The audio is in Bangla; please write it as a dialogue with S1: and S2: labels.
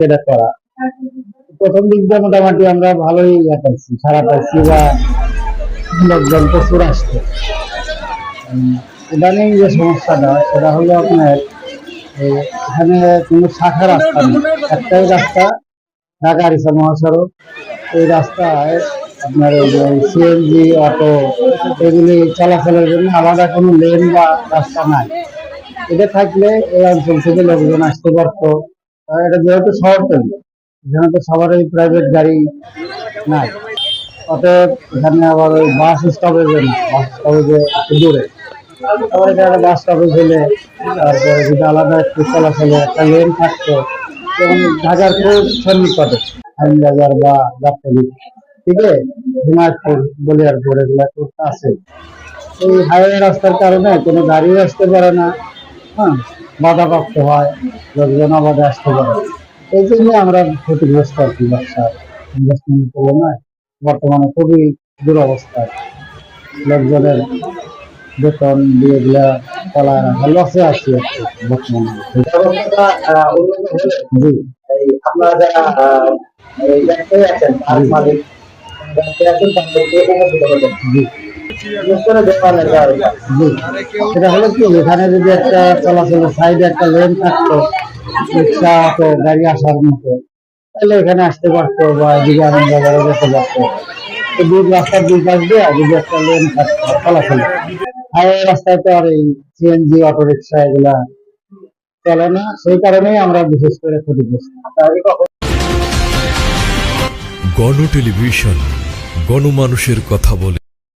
S1: সেটা করা। প্রথম দিক দিয়ে মোটামুটি আমরা ভালোই ইয়ে পাইছি সারা পাইছি বা লোকজন প্রচুর উম, ইদানিং যে সমস্যাটা সেটা হলো আপনার এখানে কোনো শাখা রাস্তা নেই। একটাই রাস্তা ঢাকা আরিসা মহাসড়ক। এই রাস্তায় আপনার ওই যে সিএনজি অটো এগুলি চলাচলের জন্য আলাদা কোনো লেন বা রাস্তা নাই। এটা থাকলে এই অঞ্চল থেকে লোকজন আসতে পারতো। এটা যেহেতু শহরতলি, এখানে তো সবারই প্রাইভেট গাড়ি নাই। অতএব এখানে আবার ওই বাস স্টপেজ বাস স্টপেজে দূরে। আবার এখানে বাস স্টপেজ হলে তারপরে যদি আলাদা একটু চলাচলে একটা লেন থাকতো, যেমন ঢাকার খুব সন্নিকটে আইনবাজার বা গাবতলি, ঠিক আছে? হিমায়তপুর বলিয়ারপুর, এগুলা খুব আছে এই হাইওয়ে রাস্তার কারণে কোনো গাড়িও আসতে পারে না। হ্যাঁ? বাধাপ্রাপ্ত হয় লোকজন আবাদে আসতে পারে। এই জন্য আমরা ক্ষতিগ্রস্ত আর কি ব্যবসার ইনভেস্টমেন্টের তুলনায় বর্তমানে খুবই দুরবস্থা। লোকজনের বেতন দিয়ে দিয়া চালায় রাখা লসে কি বর্তমানে। জি।
S2: আপনারা যারা আছেন আর মালিক আছেন তাদেরকে
S1: জি।
S2: বিশেষ করে
S1: জি। সেটা হলো কি এখানে যদি একটা চলাচলের সাইডে একটা লেন থাকতো রিক্সা অটো গাড়ি আসার মতো তাহলে এখানে আসতে পারতো বা এদিকে আনন্দ বাজারে যেতে পারতো। তো দুই রাস্তার দুই পাশ দিয়ে যদি একটা লেন থাকতো চলাচল। হাইওয়ে রাস্তায় তো আর এই সিএনজি অটো রিক্সা এগুলা চলে না সেই কারণেই আমরা বিশেষ করে ক্ষতিগ্রস্ত।
S3: গণ টেলিভিশন গণমানুষের কথা বলে।